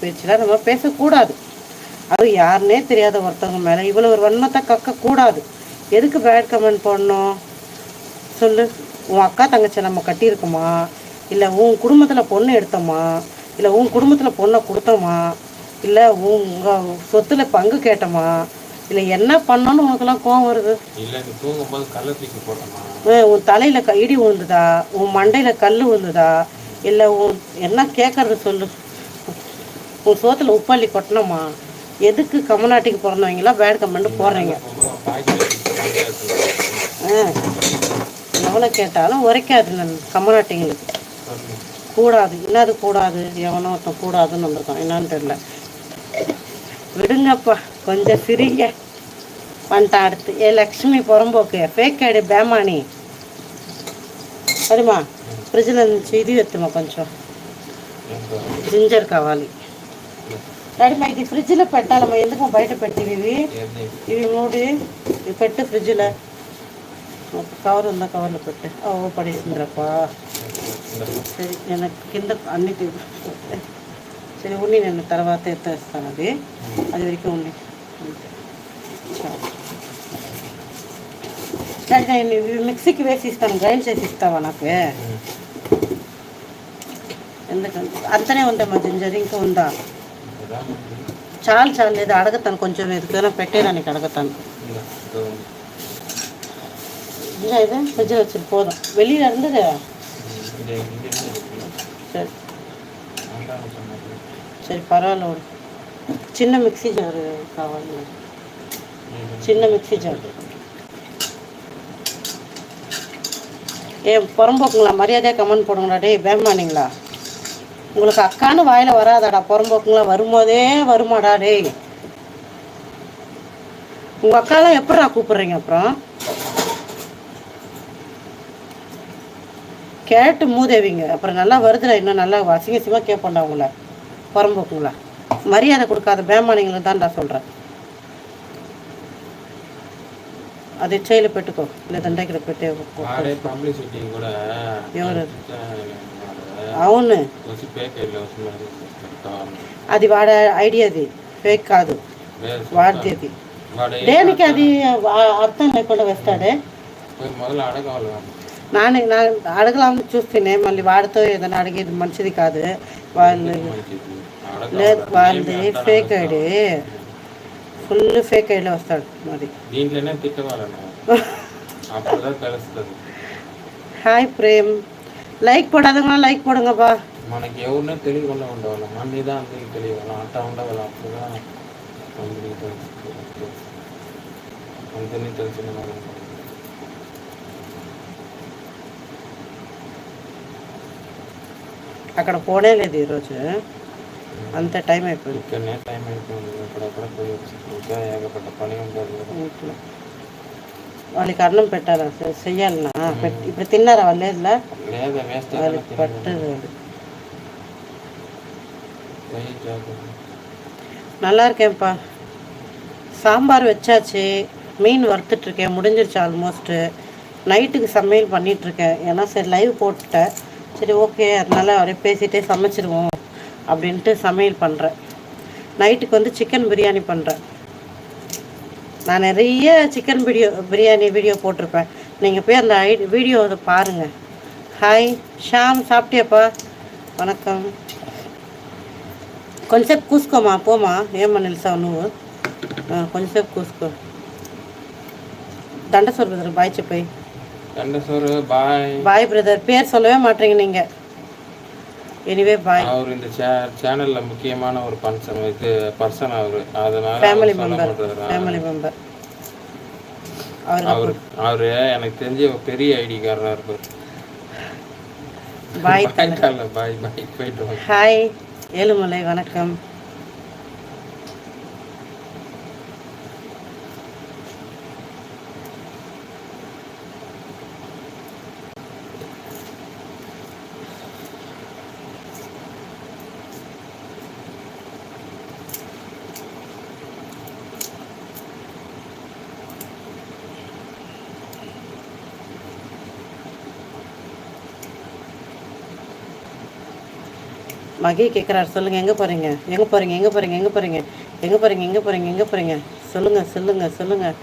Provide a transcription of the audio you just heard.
பேச்சுலாம் நம்ம பேசக்கூடாது. அது யாருன்னே தெரியாத ஒருத்தவங்க மேலே இவ்வளோ ஒரு வன்மத்தை கக்கக்கூடாது. எதுக்கு பேட் கமெண்ட் போடணும் சொல்லு. உன் அக்கா தங்கச்சி நம்ம கட்டியிருக்கோமா? இல்லை உன் குடும்பத்தில் பொண்ணு எடுத்தோமா? இல்லை உன் குடும்பத்தில் பொண்ணை கொடுத்தோமா? இல்லை உங்கள் சொத்தில் பங்கு கேட்டோமா? இல்லை என்ன பண்ணோன்னு உனக்கெல்லாம் கோவம் வருது? உன் தலையில் இடி விழுந்துதா? உன் மண்டையில் கல் விழுந்துதா? இல்லை உன் என்ன கேட்கறது சொல்லு. உன் சோத்தில் உப்பாளி கொட்டணுமா எதுக்கு கமநாட்டிக்கு பிறந்தவங்களாம் பேட் கமெண்ட் போடுறீங்க ஆ எவ்வளோ கேட்டாலும் உரைக்காது நான் கமநாட்டிங்களுக்கு கூடாது என்னது கூடாது எவனோ ஒருத்தன் கூடாதுன்னு வந்திருக்கான் என்னன்னு தெரியல விடுங்கப்பா கொஞ்சம் சிரிங்க வந்துட்டான் அடுத்து ஏ லக்ஷ்மி புறம்போக்கு ஃபேக் ஐடி பேமானி சரிம்மா ఫ్రిడ్జ్లో నుంచి ఇది ఎత్తుమా కొంచెం జింజర్ కావాలి డాడీ ఇది ఫ్రిడ్జ్లో పెట్టాలమ్మా ఎందుకు బయట పెట్టివి ఇవి? ఇవి మూడు ఇవి పెట్టు ఫ్రిడ్జ్లో. కవర్ ఉందా కవర్లో పెట్టు. ఓ పడేసిందిరప్ప సరే నేను కింద అన్ని సరే ఉండి నేను తర్వాత ఎత్తేస్తాను అది. అది వరకు ఉండి. డాడీ నేను మిక్సీకి వేసి ఇస్తాను గ్రైండ్ చేసి ఇస్తావా నాకు? ఎందుకంటే అంతనే ఉందమ్మా జింజర్? ఇంకా ఉందా? చాలు చాలు లేదు అడగతాను కొంచెం ఎదుగునా పెట్టేదానికి అడగతాను ఇంకా இது ஃப்ரிட்ஜில் வச்சுட்டு போதும் வெளியில் இருந்தது சரி சரி பரவாயில்ல ஒரு சின்ன மிக்ஸி ஜார் కావాలి சின்ன மிக்ஸி ஜார் ஏ புறம்போக்குங்களா மரியாதையாக கமெண்ட் போடுங்களா டேய் பேமானிங்களா உங்களுக்கு அக்கான்னு வாயில வராதாடா. புறம்போக்குங்களாம் வரும்போதே வருமாடா டேய். உங்க அக்காலாம் எப்படி கூப்பிடுறீங்க அப்புறம்? கேட்டு மூதேவிங்க. அப்புறம் நல்லா வருதுடா. இன்னும் நல்லா அசிங்க சிங்கம் கேட்போண்டா உங்களை. புறம்போக்குங்களா மரியாதை கொடுக்காத பேமானிங்களை தான் நான் சொல்கிறேன் அதை செயல பெட்டுக்கோ இல்லை தண்டைக்கிற பெட்டே கூட. అవును. అది వాడ ఐడియాది ఫేక్ కాదు. వాడిది దేనికి అది అర్థం లేకుండా వేస్తాడే? నాన్న నా అడగలామని చూస్తేనే మళ్ళీ వాడితో ఏదైనా అడిగేది మంచిది కాదు. వాళ్ళు. లేదు వాళ్ళది fake. ID. Full fake ID వస్తాడు మరి. హాయ్ ప్రేమ్. லைக் போடாதவங்களாம் லைக் போடுங்கப்பா మనకి ఎవరినో తెలియకుండా ఉండవాలి మన మీద అందరికి తెలియాలి అట్లా ఉండవాలి అప్పుడుగా అందరికి తెలుసు అందరినీ తెలిసిన వాళ్ళు ఉండాలి. అక్కడ పోనే లేదు ఈరోజు అంత టైం అయిపోయింది ఇక్కడనే టైం అయిపోయింది అక్కడక్కడ పోయి వచ్చి ఇంకా ఏకపడ్డ పని ఉంటుంది కదా ఇంట్లో వాళ్ళకి అన్నం పెట్టాలా చె- చెయ్యాలనా పెట్ ఇప్పుడు తిన్నారా వాళ్ళు లేదులా లేదా వేస్తే వాళ్ళకి పట్టదు అది. పోయి జాగ్రత్త நல்லா இருக்கேன்ப்பா சாம்பார் வச்சாச்சு மீன் வறுத்துட்ருக்கேன் முடிஞ்சிருச்சு ஆல்மோஸ்ட்டு நைட்டுக்கு சமையல் பண்ணிகிட்ருக்கேன் ஏன்னா சரி லைவ் போட்டுட்டேன் சரி ஓகே அதனால அப்படியே பேசிகிட்டே சமைச்சிருவோம் அப்படின்ட்டு சமையல் பண்ணுறேன் நைட்டுக்கு வந்து சிக்கன் பிரியாணி பண்ணுறேன் நான் நிறைய சிக்கன் வீடியோ பிரியாணி வீடியோ போட்டிருப்பேன் நீங்கள் போய் அந்த ஐ வீடியோ அதை பாருங்கள் ஹாய் ஷாம் சாப்பிட்டியாப்பா வணக்கம் కొంచెంసేపు కూసుకోమా పోమా ఏమని నిలిసావు నువ్వు ఆ, కొంచెంసేపు కూసుకో దండ சொல் பிரதர் பாய் చెప్పాయి கண்ட சோறு பாய் பாய் பிரதர் பேர் சொல்லவே மாட்டீங்க நீங்க எனிவே பாய் அவர் இந்த சேனல்ல முக்கியமான ஒரு பர்சன் இது பர்சன் அவரு. அதனால ஃபேமிலி மெம்பர். ஃபேமிலி மெம்பர் அவர் அவரு எனக்கு தெரிஞ்ச பெரிய ஐடிக்காரரா இருப்பார். பாய் பாய் பாய் பாய் ஹாய் ஏழுமலை வணக்கம். மகி கேட்குறாரு சொல்லுங்கள் எங்கே போகிறீங்க எங்கே போகிறீங்க எங்கே போகிறீங்க எங்கே போகிறீங்க எங்கே போகிறீங்க எங்கே போகிறீங்க எங்கே போகிறீங்க சொல்லுங்கள் சொல்லுங்கள் சொல்லுங்கள்